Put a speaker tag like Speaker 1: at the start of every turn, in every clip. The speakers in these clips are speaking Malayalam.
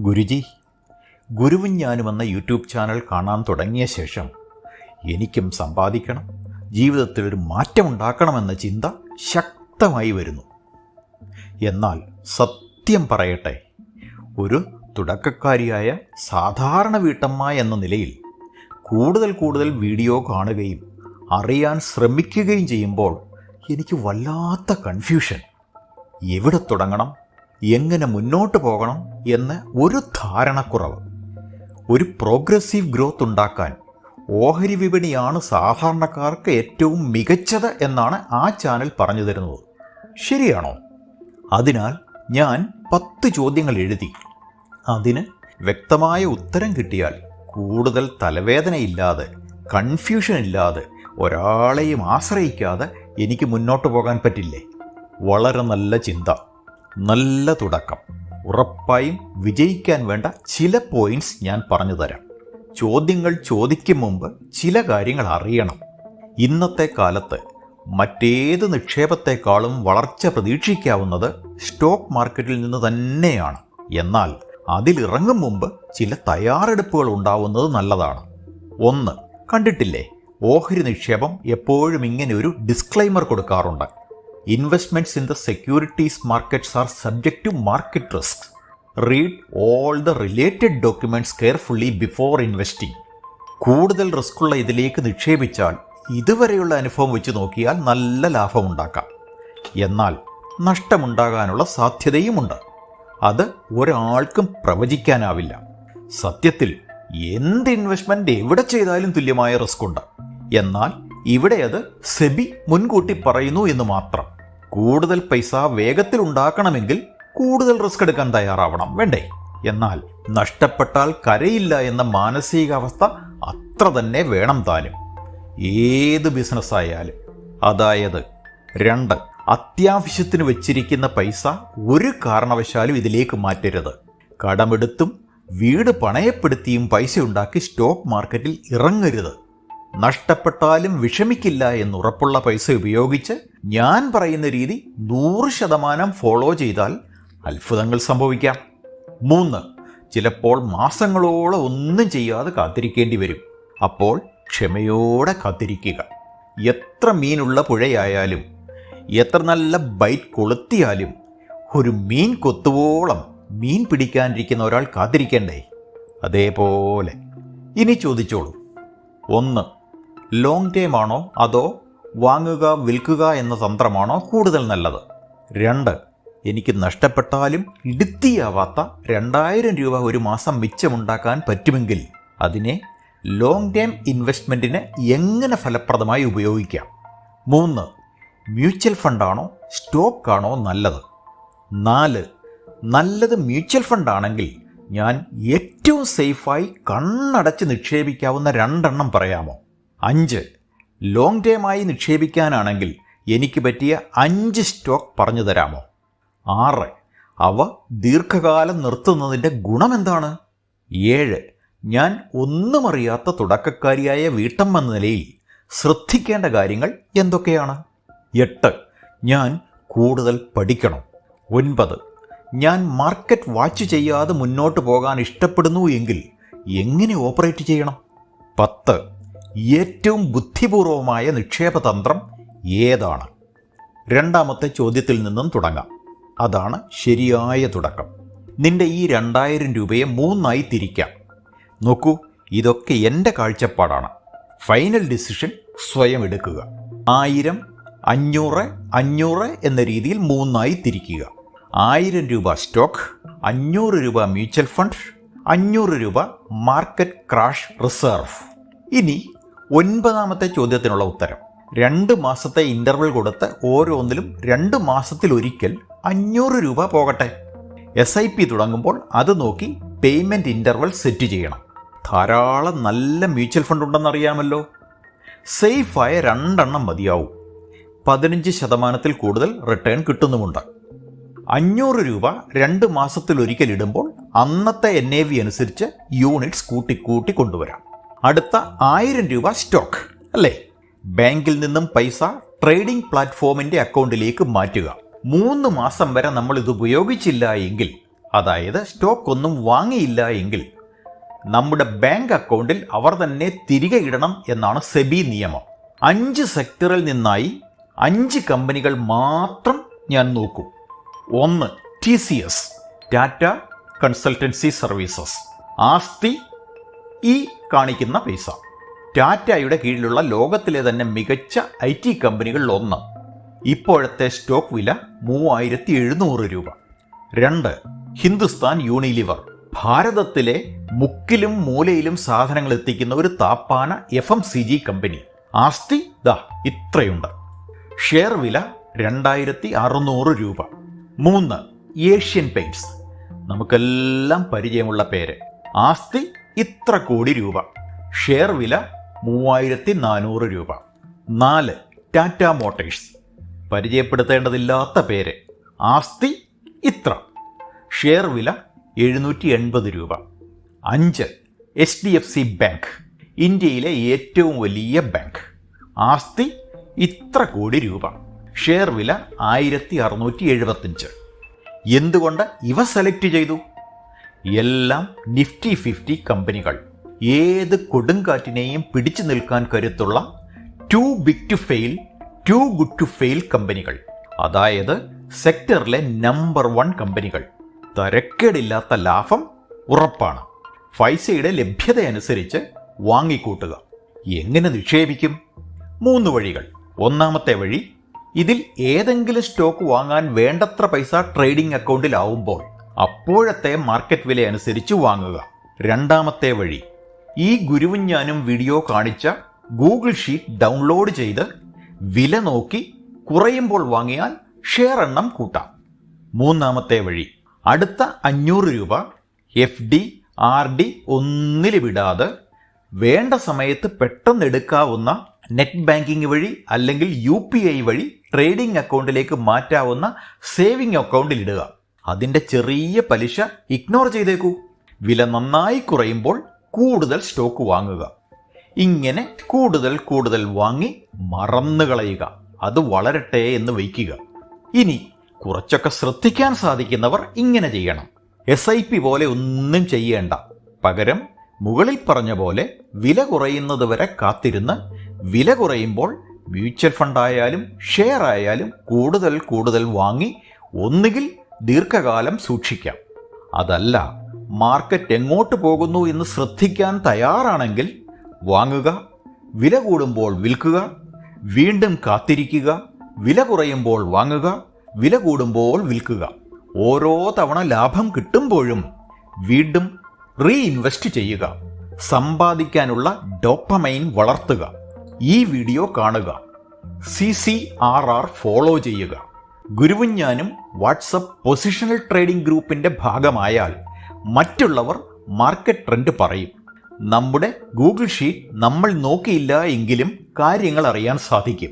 Speaker 1: ഗുരുജി ഗുരുവും ഞാനും എന്ന യൂട്യൂബ് ചാനൽ കാണാൻ തുടങ്ങിയ ശേഷം എനിക്കും സമ്പാദിക്കണം ജീവിതത്തിൽ ഒരു മാറ്റമുണ്ടാക്കണമെന്ന ചിന്ത ശക്തമായി വരുന്നു. എന്നാൽ സത്യം പറയട്ടെ ഒരു തുടക്കക്കാരിയായ സാധാരണ വീട്ടമ്മ എന്ന നിലയിൽ കൂടുതൽ കൂടുതൽ വീഡിയോ കാണുകയും അറിയാൻ ശ്രമിക്കുകയും ചെയ്യുമ്പോൾ എനിക്ക് വല്ലാത്ത കൺഫ്യൂഷൻ എവിടെ തുടങ്ങണം? എങ്ങനെ മുന്നോട്ട് പോകണം എന്ന് ഒരു ധാരണക്കുറവ്. ഒരു പ്രോഗ്രസീവ് ഗ്രോത്ത് ഉണ്ടാക്കാൻ ഓഹരി വിപണിയാണ് സാധാരണക്കാർക്ക് ഏറ്റവും മികച്ചത് എന്നാണ് ആ ചാനൽ പറഞ്ഞു തരുന്നത്. ശരിയാണോ? അതിനാൽ ഞാൻ പത്ത് ചോദ്യങ്ങൾ എഴുതി. അതിന് വ്യക്തമായ ഉത്തരം കിട്ടിയാൽ കൂടുതൽ തലവേദനയില്ലാതെ കൺഫ്യൂഷൻ ഇല്ലാതെ ഒരാളെയും ആശ്രയിക്കാതെ എനിക്ക് മുന്നോട്ട് പോകാൻ പറ്റില്ലേ? വളരെ നല്ല ചിന്ത. നല്ല തുടക്കം. ഉറപ്പായും വിജയിക്കാൻ വേണ്ട ചില പോയിന്റ്സ് ഞാൻ പറഞ്ഞു തരാം. ചോദ്യങ്ങൾ ചോദിക്കും മുമ്പ് ചില കാര്യങ്ങൾ അറിയണം. ഇന്നത്തെ കാലത്ത് മറ്റേത് നിക്ഷേപത്തെക്കാളും വളർച്ച പ്രതീക്ഷിക്കാവുന്നത് സ്റ്റോക്ക് മാർക്കറ്റിൽ നിന്ന് തന്നെയാണ്. എന്നാൽ അതിലിറങ്ങും മുമ്പ് ചില തയ്യാറെടുപ്പുകൾ ഉണ്ടാവുന്നത് നല്ലതാണ്. ഒന്ന് കണ്ടിട്ടില്ലേ? ഓഹരി നിക്ഷേപം എപ്പോഴും ഇങ്ങനെ ഒരു ഡിസ്ക്ലൈമർ കൊടുക്കാറുണ്ട്. Investments in the securities markets are subject to market risk read all the related documents carefully before investing കൂടുതൽ റിസ്ക്കുള്ള ഇതിലേക്ക് നിക്ഷേപിച്ചാൽ ഇതുവരെയുള്ള അനുഭവം വെച്ച് നോക്കിയാൽ നല്ല ലാഭമുണ്ടാക്കാം എന്നാൽ നഷ്ടമുണ്ടാകാനുള്ള സാധ്യതയുമുണ്ട്. അത് ഒരാൾക്കും പ്രവചിക്കാനാവില്ല. സത്യത്തിൽ എന്ത് ഇൻവെസ്റ്റ്മെന്റ് എവിടെ ചെയ്താലും തുല്യമായ റിസ്ക് ഉണ്ട്. എന്നാൽ ഇവിടെ അത് സെബി മുൻകൂട്ടി പറയുന്നു എന്ന് മാത്രം. കൂടുതൽ പൈസ വേഗത്തിൽ ഉണ്ടാക്കണമെങ്കിൽ കൂടുതൽ റിസ്ക് എടുക്കാൻ തയ്യാറാവണം. വേണ്ടേ? എന്നാൽ നഷ്ടപ്പെട്ടാൽ കരയില്ല എന്ന മാനസികാവസ്ഥ അത്ര തന്നെ വേണം താനും. ഏത് ബിസിനസ് ആയാലും. അതായത് രണ്ട് അത്യാവശ്യത്തിന് വെച്ചിരിക്കുന്ന പൈസ ഒരു കാരണവശാലും ഇതിലേക്ക് മാറ്റരുത്. കടമെടുത്തും വീട് പണയപ്പെടുത്തിയും പൈസ ഉണ്ടാക്കി സ്റ്റോക്ക് മാർക്കറ്റിൽ ഇറങ്ങരുത്. നഷ്ടപ്പെട്ടാലും വിഷമിക്കില്ല എന്നുറപ്പുള്ള പൈസ ഉപയോഗിച്ച് ഞാൻ പറയുന്ന രീതി നൂറ് ശതമാനം ഫോളോ ചെയ്താൽ അത്ഭുതങ്ങൾ സംഭവിക്കാം. മൂന്ന് ചിലപ്പോൾ മാസങ്ങളോളം ഒന്നും ചെയ്യാതെ കാത്തിരിക്കേണ്ടി വരും. അപ്പോൾ ക്ഷമയോടെ കാത്തിരിക്കുക. എത്ര മീനുള്ള പുഴയായാലും എത്ര നല്ല ബൈറ്റ് കൊളുത്തിയാലും ഒരു മീൻ കൊത്തുവോളം മീൻ പിടിക്കാനിരിക്കുന്ന ഒരാൾ കാത്തിരിക്കേണ്ടേ? അതേപോലെ. ഇനി ചോദിച്ചോളൂ. ഒന്ന് ലോങ് ടേം ആണോ അതോ വാങ്ങുക വിൽക്കുക എന്ന തന്ത്രമാണോ കൂടുതൽ നല്ലത്? രണ്ട് എനിക്ക് നഷ്ടപ്പെട്ടാലും ഇടുത്തിയാവാത്ത രണ്ടായിരം രൂപ ഒരു മാസം മിച്ചമുണ്ടാക്കാൻ പറ്റുമെങ്കിൽ അതിനെ ലോങ് ടേം ഇൻവെസ്റ്റ്മെന്റിന് എങ്ങനെ ഫലപ്രദമായി ഉപയോഗിക്കാം? മൂന്ന് മ്യൂച്വൽ ഫണ്ടാണോ സ്റ്റോക്കാണോ നല്ലത്? നാല് നല്ലത് മ്യൂച്വൽ ഫണ്ടാണെങ്കിൽ ഞാൻ ഏറ്റവും സേഫായി കണ്ണടച്ച് നിക്ഷേപിക്കാവുന്ന രണ്ടെണ്ണം പറയാമോ? അഞ്ച്. ലോങ് ടൈമായി നിക്ഷേപിക്കാനാണെങ്കിൽ എനിക്ക് പറ്റിയ അഞ്ച് സ്റ്റോക്ക് പറഞ്ഞു തരാമോ? ആറ്. അവ ദീർഘകാലം നിർത്തുന്നതിന്റെ ഗുണമെന്താണ് ഏഴ്. ഞാൻ ഒന്നും അറിയാത്ത തുടക്കക്കാരിയായ വീട്ടമ്മ എന്ന നിലയിൽ ശ്രദ്ധിക്കേണ്ട കാര്യങ്ങൾ എന്തൊക്കെയാണ്? എട്ട്. ഞാൻ കൂടുതൽ പഠിക്കണം. ഒൻപത്. ഞാൻ മാർക്കറ്റ് വാച്ച് ചെയ്യാതെ മുന്നോട്ട് പോകാൻ ഇഷ്ടപ്പെടുന്നു എങ്കിൽ എങ്ങനെ ഓപ്പറേറ്റ് ചെയ്യണം? പത്ത്. ഏറ്റവും ബുദ്ധിപൂർവമായ നിക്ഷേപ തന്ത്രം ഏതാണ്? രണ്ടാമത്തെ ചോദ്യത്തിൽ നിന്നും തുടങ്ങാം. അതാണ് ശരിയായ തുടക്കം. നിന്റെ ഈ രണ്ടായിരം രൂപയെ മൂന്നായി തിരിക്കാം. നോക്കൂ ഇതൊക്കെ എന്റെ കാഴ്ചപ്പാടാണ്. ഫൈനൽ ഡിസിഷൻ സ്വയം എടുക്കുക. ആയിരം അഞ്ഞൂറ് അഞ്ഞൂറ് എന്ന രീതിയിൽ മൂന്നായി തിരിക്കുക. ആയിരം രൂപ സ്റ്റോക്ക് അഞ്ഞൂറ് രൂപ മ്യൂച്വൽ ഫണ്ട് അഞ്ഞൂറ് രൂപ മാർക്കറ്റ് ക്രാഷ് റിസർവ്. ഇനി ഒൻപതാമത്തെ ചോദ്യത്തിനുള്ള ഉത്തരം. രണ്ട് മാസത്തെ ഇന്റർവൽ കൊടുത്ത് ഓരോന്നിലും രണ്ട് മാസത്തിലൊരിക്കൽ അഞ്ഞൂറ് രൂപ പോകട്ടെ. എസ് ഐ പി തുടങ്ങുമ്പോൾ അത് നോക്കി പേയ്മെന്റ് ഇന്റർവൽ സെറ്റ് ചെയ്യണം. ധാരാളം നല്ല മ്യൂച്വൽ ഫണ്ട് ഉണ്ടെന്നറിയാമല്ലോ. സേഫായ രണ്ടെണ്ണം മതിയാവും. പതിനഞ്ച് ശതമാനത്തിൽ കൂടുതൽ റിട്ടേൺ കിട്ടുന്നുമുണ്ട്. അഞ്ഞൂറ് രൂപ രണ്ട് മാസത്തിലൊരിക്കൽ ഇടുമ്പോൾ അന്നത്തെ എൻ എ വി അനുസരിച്ച് യൂണിറ്റ്സ് കൂട്ടിക്കൂട്ടി കൊണ്ടുവരാം. അടുത്ത ആയിരം രൂപ സ്റ്റോക്ക് അല്ലേ? ബാങ്കിൽ നിന്നും പൈസ ട്രേഡിംഗ് പ്ലാറ്റ്ഫോമിന്റെ അക്കൗണ്ടിലേക്ക് മാറ്റുക. മൂന്ന് മാസം വരെ നമ്മൾ ഇത് ഉപയോഗിച്ചില്ല എങ്കിൽ അതായത് സ്റ്റോക്ക് ഒന്നും വാങ്ങിയില്ല എങ്കിൽ നമ്മുടെ ബാങ്ക് അക്കൗണ്ടിൽ അവർ തന്നെ തിരികെ ഇടണം എന്നാണ് സെബി നിയമം. അഞ്ച് സെക്ടറിൽ നിന്നായി അഞ്ച് കമ്പനികൾ മാത്രം ഞാൻ നോക്കും. ഒന്ന് T C S Tata consultancy services ആസ്തി ഈ കാണിക്കുന്ന പൈസ ടാറ്റയുടെ കീഴിലുള്ള ലോകത്തിലെ തന്നെ മികച്ച ഐ ടി കമ്പനികളിൽ ഒന്ന് ഇപ്പോഴത്തെ സ്റ്റോക്ക് വില മൂവായിരത്തി എഴുന്നൂറ് രൂപ. രണ്ട് ഹിന്ദുസ്ഥാൻ യൂണിലിവർ. ഭാരതത്തിലെ മുക്കിലും മൂലയിലും സാധനങ്ങൾ എത്തിക്കുന്ന ഒരു Thappana F M C G company. ആസ്തി ദാ ഇത്രയുണ്ട്. ഷെയർ വില രണ്ടായിരത്തി അറുന്നൂറ് രൂപ. മൂന്ന് ഏഷ്യൻ പെയിന്റ്സ് നമുക്കെല്ലാം പരിചയമുള്ള പേര്. ആസ്തി ഇത്ര കോടി രൂപ. ഷെയർ വില മൂവായിരത്തി നാനൂറ് രൂപ. നാല് ടാറ്റ മോട്ടേഴ്സ്. പരിചയപ്പെടുത്തേണ്ടതില്ലാത്ത പേര്. ആസ്തി ഇത്ര. ഷെയർ വില എഴുന്നൂറ്റി എൺപത് രൂപ. അഞ്ച് H D F C bank. ഇന്ത്യയിലെ ഏറ്റവും വലിയ ബാങ്ക്. ആസ്തി ഇത്ര കോടി രൂപ. ഷെയർ വില ആയിരത്തി അറുന്നൂറ്റി എഴുപത്തഞ്ച് എന്തുകൊണ്ട് ഇവ സെലക്ട് ചെയ്തു? എല്ലാം നിഫ്റ്റി ഫിഫ്റ്റി കമ്പനികൾ. ഏത് കൊടുങ്കാറ്റിനെയും പിടിച്ചു നിൽക്കാൻ കരുത്തുള്ള too big to fail too good to fail കമ്പനികൾ. അതായത് സെക്ടറിലെ നമ്പർ വൺ കമ്പനികൾ. തരക്കേടില്ലാത്ത ലാഭം ഉറപ്പാണ്. ഫൈസയുടെ ലഭ്യത അനുസരിച്ച് വാങ്ങിക്കൂട്ടുക. എങ്ങനെ നിക്ഷേപിക്കും? മൂന്ന് വഴികൾ. ഒന്നാമത്തെ വഴി ഇതിൽ ഏതെങ്കിലും സ്റ്റോക്ക് വാങ്ങാൻ വേണ്ടത്ര പൈസ ട്രേഡിംഗ് അക്കൗണ്ടിലാവുമ്പോൾ അപ്പോഴത്തെ മാർക്കറ്റ് വില അനുസരിച്ച് വാങ്ങുക. രണ്ടാമത്തെ വഴി ഈ ഗുരുവും ഞാനും വീഡിയോ കാണിച്ച ഗൂഗിൾ ഷീറ്റ് ഡൗൺലോഡ് ചെയ്ത് വില നോക്കി കുറയുമ്പോൾ വാങ്ങിയാൽ ഷെയർ എണ്ണം കൂട്ടാം. മൂന്നാമത്തെ വഴി അടുത്ത അഞ്ഞൂറ് രൂപ എഫ് ഡി ആർ ഡി ഒന്നിൽ വിടാതെ വേണ്ട സമയത്ത് പെട്ടെന്ന് എടുക്കാവുന്ന നെറ്റ് ബാങ്കിംഗ് വഴി അല്ലെങ്കിൽ യു പി ഐ വഴി ട്രേഡിംഗ് അക്കൗണ്ടിലേക്ക് മാറ്റാവുന്ന സേവിംഗ് അക്കൗണ്ടിൽ ഇടുക. അതിന്റെ ചെറിയ പലിശ ഇഗ്നോർ ചെയ്തേക്കൂ. വില നന്നായി കുറയുമ്പോൾ കൂടുതൽ സ്റ്റോക്ക് വാങ്ങുക. ഇങ്ങനെ കൂടുതൽ കൂടുതൽ വാങ്ങി മറന്നു കളയുക. അത് വളരട്ടെ എന്ന് വയ്ക്കുക. ഇനി കുറച്ചൊക്കെ ശ്രദ്ധിക്കാൻ സാധിക്കുന്നവർ ഇങ്ങനെ ചെയ്യണം. എസ് ഐ പി പോലെ ഒന്നും ചെയ്യേണ്ട. പകരം മുകളിൽ പറഞ്ഞ പോലെ വില കുറയുന്നത് വരെ കാത്തിരുന്ന് വില കുറയുമ്പോൾ മ്യൂച്വൽ ഫണ്ടായാലും ഷെയർ ആയാലും കൂടുതൽ കൂടുതൽ വാങ്ങി ഒന്നുകിൽ ദീർഘകാലം സൂക്ഷിക്കാം. അതല്ല മാർക്കറ്റ് എങ്ങോട്ട് പോകുന്നു എന്ന് ശ്രദ്ധിക്കാൻ തയ്യാറാണെങ്കിൽ വാങ്ങുക വില കൂടുമ്പോൾ വിൽക്കുക വീണ്ടും കാത്തിരിക്കുക വില കുറയുമ്പോൾ വാങ്ങുക വില കൂടുമ്പോൾ വിൽക്കുക. ഓരോ തവണ ലാഭം കിട്ടുമ്പോഴും വീണ്ടും റീഇൻവെസ്റ്റ് ചെയ്യുക. സമ്പാദിക്കാനുള്ള ഡോപ്പമൈൻ വളർത്തുക. ഈ വീഡിയോ കാണുക. C C R R follow ചെയ്യുക. ഗുരുവിഞ്ഞാനും വാട്സപ്പ് പൊസിഷണൽ ട്രേഡിംഗ് ഗ്രൂപ്പിന്റെ ഭാഗമായാൽ മറ്റുള്ളവർ മാർക്കറ്റ് ട്രെൻഡ് പറയും. നമ്മുടെ ഗൂഗിൾ ഷീറ്റ് നമ്മൾ നോക്കിയില്ല എങ്കിലും കാര്യങ്ങൾ അറിയാൻ സാധിക്കും.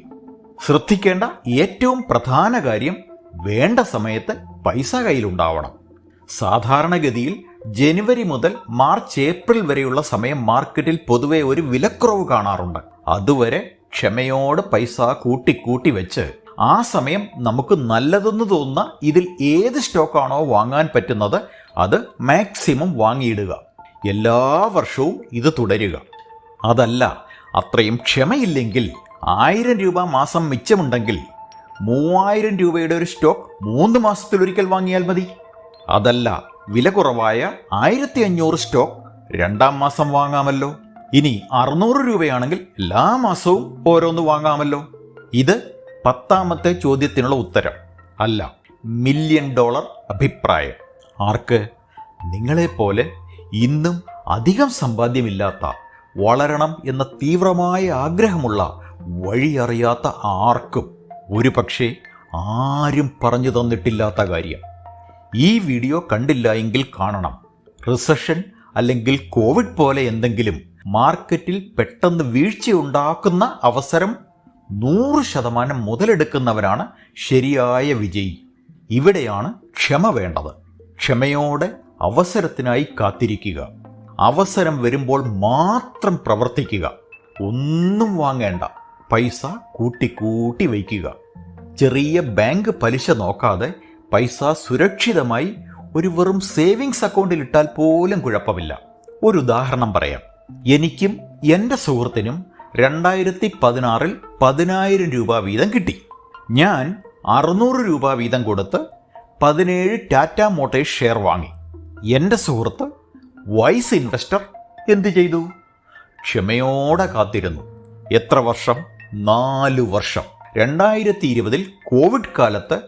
Speaker 1: ശ്രദ്ധിക്കേണ്ട ഏറ്റവും പ്രധാന കാര്യം വേണ്ട സമയത്ത് പൈസ കയ്യിലുണ്ടാവണം. സാധാരണഗതിയിൽ ജനുവരി മുതൽ മാർച്ച് ഏപ്രിൽ വരെയുള്ള സമയം മാർക്കറ്റിൽ പൊതുവെ ഒരു വിലക്കുറവ് കാണാറുണ്ട്. അതുവരെ ക്ഷമയോട് പൈസ കൂട്ടിക്കൂട്ടി വെച്ച് ആ സമയം നമുക്ക് നല്ലതെന്ന് തോന്നുന്ന ഇതിൽ ഏത് സ്റ്റോക്കാണോ വാങ്ങാൻ പറ്റുന്നത് അത് മാക്സിമം വാങ്ങിയിടുക. എല്ലാ വർഷവും ഇത് തുടരുക. അതല്ല അത്രയും ക്ഷമയില്ലെങ്കിൽ ആയിരം രൂപ മാസം മിച്ചമുണ്ടെങ്കിൽ മൂവായിരം രൂപയുടെ ഒരു സ്റ്റോക്ക് മൂന്ന് മാസത്തിലൊരിക്കൽ വാങ്ങിയാൽ മതി. അതല്ല വില കുറവായ ആയിരത്തി അഞ്ഞൂറ് സ്റ്റോക്ക് രണ്ടാം മാസം വാങ്ങാമല്ലോ. ഇനി അറുന്നൂറ് രൂപയാണെങ്കിൽ എല്ലാ മാസവും ഓരോന്ന് വാങ്ങാമല്ലോ. ഇത് പത്താമത്തെ ചോദ്യത്തിനുള്ള ഉത്തരം. അല്ല മില്യൺ ഡോളർ അഭിപ്രായം. ആർക്ക്? നിങ്ങളെപ്പോലെ ഇന്നും അധികം സമ്പാദ്യമില്ലാത്ത വളരണം എന്ന തീവ്രമായ ആഗ്രഹമുള്ള വഴിയറിയാത്ത ആർക്കും ഒരു പക്ഷേ ആരും പറഞ്ഞു തന്നിട്ടില്ലാത്ത കാര്യം. ഈ വീഡിയോ കണ്ടില്ല എങ്കിൽ കാണണം. റിസഷൻ അല്ലെങ്കിൽ കോവിഡ് പോലെ എന്തെങ്കിലും മാർക്കറ്റിൽ പെട്ടെന്ന് വീഴ്ചയുണ്ടാക്കുന്ന അവസരം നൂറ് ശതമാനം മുതലെടുക്കുന്നവരാണ് ശരിയായ വിജയി. ഇവിടെയാണ് ക്ഷമ വേണ്ടത്. ക്ഷമയോടെ അവസരത്തിനായി കാത്തിരിക്കുക. അവസരം വരുമ്പോൾ മാത്രം പ്രവർത്തിക്കുക. ഒന്നും വാങ്ങേണ്ട. പൈസ കൂട്ടിക്കൂട്ടി വയ്ക്കുക. ചെറിയ ബാങ്ക് പലിശ നോക്കാതെ പൈസ സുരക്ഷിതമായി ഒരു വെറും സേവിങ്സ് അക്കൗണ്ടിൽ ഇട്ടാൽ പോലും കുഴപ്പമില്ല. ഒരു ഉദാഹരണം പറയാം. എനിക്കും എന്റെ സുഹൃത്തിനും രണ്ടായിരത്തി പതിനാറിൽ പതിനായിരം രൂപ വീതം കിട്ടി. ഞാൻ അറുന്നൂറ് രൂപ വീതം കൊടുത്ത് പതിനേഴ് ടാറ്റ മോട്ടേഴ്സ് ഷെയർ വാങ്ങി. എന്റെ സുഹൃത്ത് വൈസ് ഇൻവെസ്റ്റർ എന്തു ചെയ്തു? ക്ഷമയോടെ കാത്തിരുന്നു. എത്ര വർഷം? നാല് വർഷം. രണ്ടായിരത്തി ഇരുപതിൽ കോവിഡ് കാലത്ത്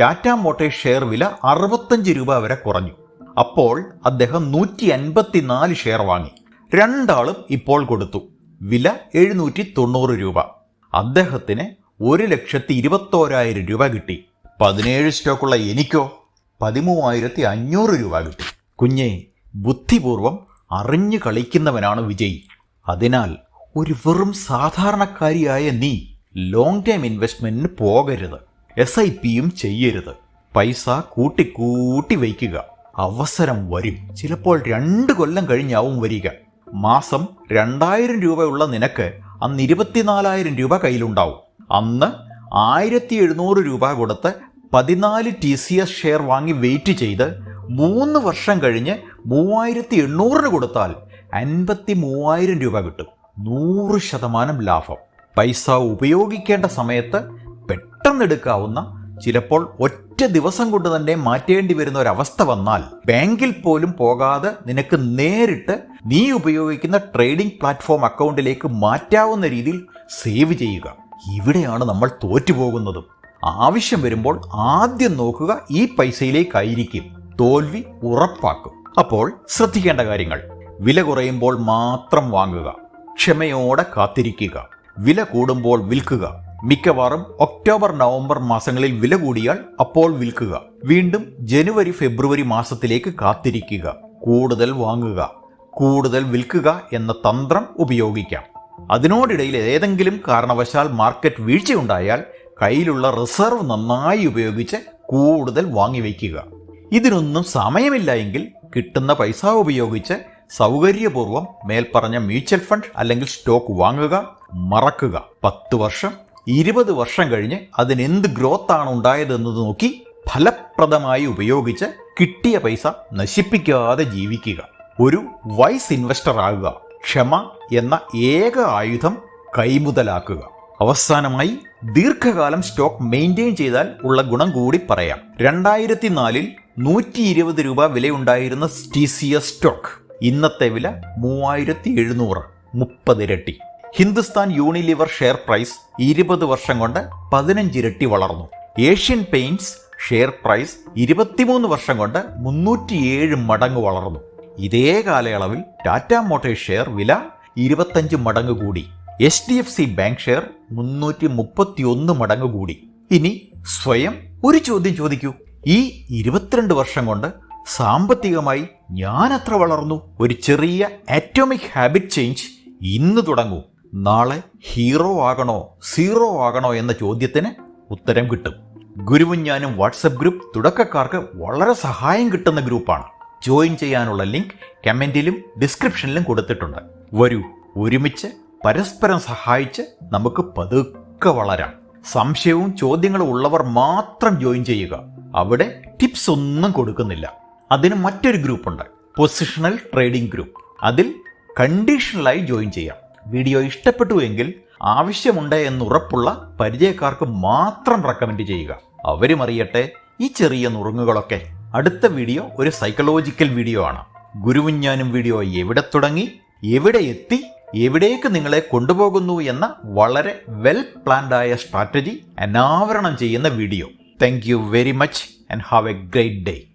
Speaker 1: ടാറ്റ മോട്ടേഴ്സ് ഷെയർ വില അറുപത്തഞ്ച് രൂപ വരെ കുറഞ്ഞു. അപ്പോൾ അദ്ദേഹം നൂറ്റി അൻപത്തിനാല് ഷെയർ വാങ്ങി. രണ്ടാളും ഇപ്പോൾ കൊടുത്തു. വില എഴുന്നൂറ്റി തൊണ്ണൂറ് രൂപ. അദ്ദേഹത്തിന് ഒരു ലക്ഷത്തി ഇരുപത്തോരായിരം രൂപ കിട്ടി. പതിനേഴ് സ്റ്റോക്കുള്ള എനിക്കോ പതിമൂവായിരത്തി അഞ്ഞൂറ് രൂപ കിട്ടി. കുഞ്ഞെ ബുദ്ധിപൂർവം അറിഞ്ഞു കളിക്കുന്നവനാണ് വിജയ്. അതിനാൽ ഒരു വെറും സാധാരണക്കാരിയായ നീ ലോങ് ടൈം ഇൻവെസ്റ്റ്മെന്റിന് പോകരുത്. എസ് ഐ പിയും ചെയ്യരുത്. പൈസ കൂട്ടിക്കൂട്ടി വയ്ക്കുക. അവസരം വരും. ചിലപ്പോൾ രണ്ട് കൊല്ലം കഴിഞ്ഞാവും വരിക. മാസം രണ്ടായിരം രൂപയുള്ള നിനക്ക് അന്ന് ഇരുപത്തിനാലായിരം രൂപ കയ്യിലുണ്ടാവും. അന്ന് ആയിരത്തി എഴുന്നൂറ് രൂപ കൊടുത്ത് പതിനാല് ടി സി എസ് ഷെയർ വാങ്ങി വെയിറ്റ് ചെയ്ത് മൂന്ന് വർഷം കഴിഞ്ഞ് മൂവായിരത്തി എണ്ണൂറിന് കൊടുത്താൽ അൻപത്തി മൂവായിരം രൂപ കിട്ടും. നൂറ് ശതമാനം ലാഭം. പൈസ ഉപയോഗിക്കേണ്ട സമയത്ത് പെട്ടെന്നെടുക്കാവുന്ന ചിലപ്പോൾ ഒറ്റ ദിവസം കൊണ്ട് തന്നെ മാറ്റേണ്ടി വരുന്ന ഒരവസ്ഥ വന്നാൽ ബാങ്കിൽ പോലും പോകാതെ നിനക്ക് നേരിട്ട് നീ ഉപയോഗിക്കുന്ന ട്രേഡിംഗ് പ്ലാറ്റ്ഫോം അക്കൗണ്ടിലേക്ക് മാറ്റാവുന്ന രീതിയിൽ സേവ് ചെയ്യുക. ഇവിടെയാണ് നമ്മൾ തോറ്റുപോകുന്നതും. ആവശ്യം വരുമ്പോൾ ആദ്യം നോക്കുക ഈ പൈസയിലേക്കായിരിക്കും. തോൽവി ഉറപ്പാക്കും. അപ്പോൾ ശ്രദ്ധിക്കേണ്ട കാര്യങ്ങൾ. വില കുറയുമ്പോൾ മാത്രം വാങ്ങുക. ക്ഷമയോടെ കാത്തിരിക്കുക. വില കൂടുമ്പോൾ വിൽക്കുക. മിക്കവാറും ഒക്ടോബർ നവംബർ മാസങ്ങളിൽ വില കൂടിയാൽ അപ്പോൾ വിൽക്കുക. വീണ്ടും ജനുവരി ഫെബ്രുവരി മാസത്തിലേക്ക് കാത്തിരിക്കുക. കൂടുതൽ വാങ്ങുക കൂടുതൽ വിൽക്കുക എന്ന തന്ത്രം ഉപയോഗിക്കാം. അതിനോടിടയിൽ ഏതെങ്കിലും കാരണവശാൽ മാർക്കറ്റ് വീഴ്ചയുണ്ടായാൽ കയ്യിലുള്ള റിസർവ് നന്നായി ഉപയോഗിച്ച് കൂടുതൽ വാങ്ങിവെക്കുക ഇതിനൊന്നും സമയമില്ല എങ്കിൽ കിട്ടുന്ന പൈസ ഉപയോഗിച്ച് സൗകര്യപൂർവം മേൽപ്പറഞ്ഞ മ്യൂച്വൽ ഫണ്ട് അല്ലെങ്കിൽ സ്റ്റോക്ക് വാങ്ങുക മറക്കുക. പത്ത് വർഷം ഇരുപത് വർഷം കഴിഞ്ഞ് അതിനെന്ത് ഗ്രോത്ത് ആണ് ഉണ്ടായതെന്നത് നോക്കി ഫലപ്രദമായി ഉപയോഗിച്ച് കിട്ടിയ പൈസ നശിപ്പിക്കാതെ ജീവിക്കുക. ഒരു വൈസ് ഇൻവെസ്റ്റർ ആകുക ക്ഷമ എന്ന ഏക ആയുധം കൈമുതലാക്കുക. അവസാനമായി ദീർഘകാലം സ്റ്റോക്ക് മെയിന്റെയിൻ ചെയ്താൽ ഉള്ള ഗുണം കൂടി പറയാം. രണ്ടായിരത്തി നാലിൽ നൂറ്റി ഇരുപത് രൂപ വിലയുണ്ടായിരുന്ന ടി സ്റ്റോക്ക്. ഇന്നത്തെ വില മൂവായിരത്തി എഴുന്നൂറ് മുപ്പതിരട്ടി ഹിന്ദുസ്ഥാൻ യൂണിലിവർ ഷെയർ പ്രൈസ് ഇരുപത് വർഷം കൊണ്ട് പതിനഞ്ചിരട്ടി വളർന്നു. ഏഷ്യൻ പെയിന്റ്സ് ഷെയർ പ്രൈസ് ഇരുപത്തിമൂന്ന് വർഷം കൊണ്ട് മുന്നൂറ്റിയേഴ് മടങ്ങ് വളർന്നു. ഇതേ കാലയളവിൽ ടാറ്റ മോട്ടോഴ്സ് ഷെയർ വില ഇരുപത്തഞ്ച് മടങ്ങ് കൂടി. H D F C bank share മുന്നൂറ്റി മുപ്പത്തിയൊന്ന് മടങ്ങ് കൂടി. ഇനി സ്വയം ഒരു ചോദ്യം ചോദിക്കൂ. ഈ ഇരുപത്തിരണ്ട് വർഷം കൊണ്ട് സാമ്പത്തികമായി ഞാൻ എത്ര വളർന്നു? ഒരു ചെറിയ ആറ്റോമിക് ഹാബിറ്റ് ചേഞ്ച് ഇന്ന് തുടങ്ങൂ. നാളെ ഹീറോ ആകണോ സീറോ ആകണോ എന്ന ചോദ്യത്തിന് ഉത്തരം കിട്ടും. ഗുരുവും ഞാനും വാട്സപ്പ് ഗ്രൂപ്പ് തുടക്കക്കാർക്ക് വളരെ സഹായം കിട്ടുന്ന ഗ്രൂപ്പാണ്. ജോയിൻ ചെയ്യാനുള്ള ലിങ്ക് കമന്റിലും ഡിസ്ക്രിപ്ഷനിലും കൊടുത്തിട്ടുണ്ട്. വരൂ ഒരുമിച്ച് പരസ്പരം സഹായിച്ച് നമുക്ക് പതുക്കെ വളരാം. സംശയവും ചോദ്യങ്ങളും ഉള്ളവർ മാത്രം ജോയിൻ ചെയ്യുക. അവിടെ ടിപ്സ് ഒന്നും കൊടുക്കുന്നില്ല. അതിന് മറ്റൊരു ഗ്രൂപ്പുണ്ട് പൊസിഷണൽ ട്രേഡിംഗ് ഗ്രൂപ്പ്. അതിൽ കണ്ടീഷണലായി ജോയിൻ ചെയ്യാം. വീഡിയോ ഇഷ്ടപ്പെട്ടു എങ്കിൽ ആവശ്യമുണ്ട് എന്ന് ഉറപ്പുള്ള പരിചയക്കാർക്ക് മാത്രം റെക്കമെൻഡ് ചെയ്യുക. അവരും അറിയട്ടെ ഈ ചെറിയ നുറുങ്ങുകളൊക്കെ. അടുത്ത വീഡിയോ ഒരു സൈക്കോളജിക്കൽ വീഡിയോ ആണ്. ഗുരുവും ഞാനും വീഡിയോ എവിടെ തുടങ്ങി എവിടെ എത്തി എവിടേക്ക് നിങ്ങളെ കൊണ്ടുപോകുന്നു എന്ന വളരെ വെൽ പ്ലാൻഡ് ആയ സ്ട്രാറ്റജി അനാവരണം ചെയ്യുന്ന video. Thank you very much and have a great day